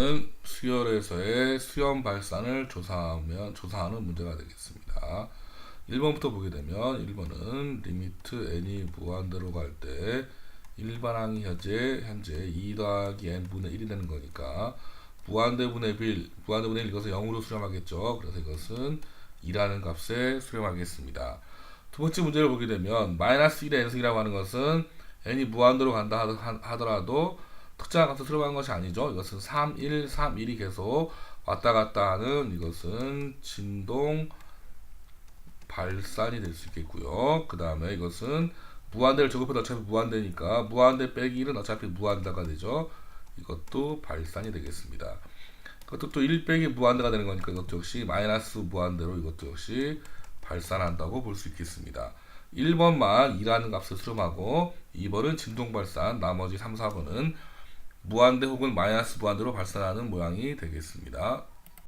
2번은 수열에서의 수염 발산을 조사하면 조사하는 문제가 되겠습니다. 1번부터 보게 되면 1번은 리미트 n이 무한대로 갈 때 일반항이 현재 현재 2 더하기 n 분의 1이 되는 거니까 무한대 분의 1 무한대 분의 1 이것을 0으로 수렴하겠죠. 그래서 이것은 2라는 값에 수렴하겠습니다. 두 번째 문제를 보게 되면 마이너스 1의 n승이라고 하는 것은 n이 무한대로 간다 하더- 하더라도 특정한 값을 수렴하는 것이 아니죠. 이것은 3, 1, 3, 1이 계속 왔다 갔다 하는 이것은 진동 발산이 될 수 있겠고요. 그 다음에 이것은 무한대를 적으면 어차피 무한대니까 무한대 빼기 1은 어차피 무한대가 되죠. 이것도 발산이 되겠습니다. 그것도 또 1 빼기 무한대가 되는 거니까 이것도 역시 마이너스 무한대로 이것도 역시 발산한다고 볼 수 있겠습니다. 1번만 2라는 값을 수렴하고 2번은 진동 발산, 나머지 3, 4번은 무한대 혹은 마이너스 무한대로 발산하는 모양이 되겠습니다.